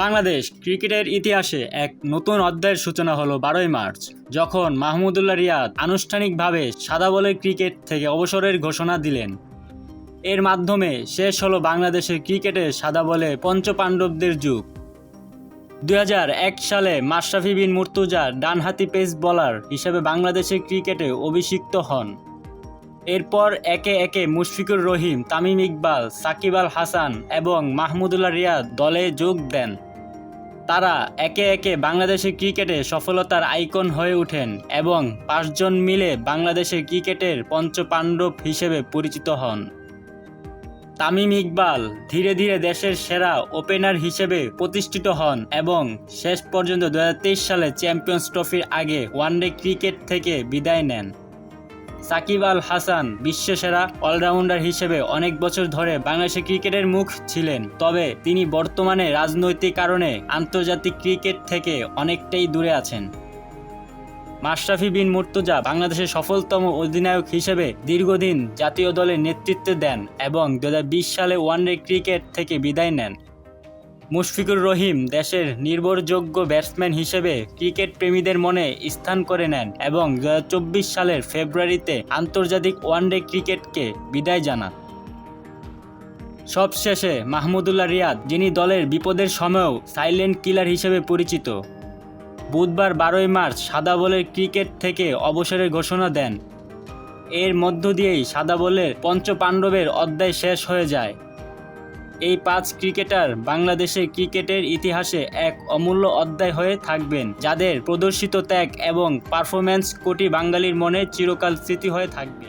বাংলাদেশ ক্রিকেটের ইতিহাসে এক নতুন অধ্যায়ের সূচনা হলো বারোই মার্চ, যখন মাহমুদুল্লাহ রিয়াদ আনুষ্ঠানিকভাবে সাদা বলের ক্রিকেট থেকে অবসরের ঘোষণা দিলেন। এর মাধ্যমে শেষ হলো বাংলাদেশের ক্রিকেটে সাদা বলে পঞ্চপাণ্ডবদের যুগ। দু হাজার এক সালে মাশরাফি বিন মুর্তুজা ডানহাতি পেস বোলার হিসেবে বাংলাদেশের ক্রিকেটে অভিষিক্ত হন। এরপর একে একে মুশফিকুর রহিম, তামিম ইকবাল, সাকিব আল হাসান এবং মাহমুদুল্লাহ রিয়াদ দলে যোগ দেন। তারা একে একে বাংলাদেশের ক্রিকেটে সফলতার আইকন হয়ে ওঠেন এবং পাঁচজন মিলে বাংলাদেশের ক্রিকেটের পঞ্চপাণ্ডব হিসেবে পরিচিত হন। তামিম ইকবাল ধীরে ধীরে দেশের সেরা ওপেনার হিসেবে প্রতিষ্ঠিত হন এবং শেষ পর্যন্ত দু হাজার তেইশ সালে চ্যাম্পিয়ন্স ট্রফির আগে ওয়ানডে ক্রিকেট থেকে বিদায় নেন। সাকিব আল হাসান বিশ্বসেরা অলরাউন্ডার হিসেবে অনেক বছর ধরে বাংলাদেশের ক্রিকেটের মুখ ছিলেন। তবে তিনি বর্তমানে রাজনৈতিক কারণে আন্তর্জাতিক ক্রিকেট থেকে অনেকটাই দূরে আছেন। মাশরাফি বিন মুর্তজা বাংলাদেশের সফলতম অধিনায়ক হিসেবে দীর্ঘদিন জাতীয় দলের নেতৃত্ব দেন এবং দু হাজার বিশ সালে ওয়ানডে ক্রিকেট থেকে বিদায় নেন। মুশফিকুর রহিম দেশের নির্ভরযোগ্য ব্যাটসম্যান হিসেবে ক্রিকেট প্রেমীদের মনে স্থান করে নেন এবং দুহাজার চব্বিশ সালের ফেব্রুয়ারিতে আন্তর্জাতিক ওয়ানডে ক্রিকেটকে বিদায় জানান। সবশেষে মাহমুদুল্লাহ রিয়াদ, যিনি দলের বিপদের সময়ও সাইলেন্ট কিলার হিসেবে পরিচিত, বুধবার বারোই মার্চ সাদা বলের ক্রিকেট থেকে অবসরের ঘোষণা দেন। এর মধ্য দিয়েই সাদা বলের পঞ্চপাণ্ডবের অধ্যায় শেষ হয়ে যায়। এই পাঁচ ক্রিকেটার বাংলাদেশের ক্রিকেটের ইতিহাসে এক অমূল্য অধ্যায় হয়ে থাকবেন, যাদের প্রদর্শিত ত্যাগ এবং পারফরম্যান্স কোটি বাঙালির মনে চিরকাল স্মৃতি হয়ে থাকবে।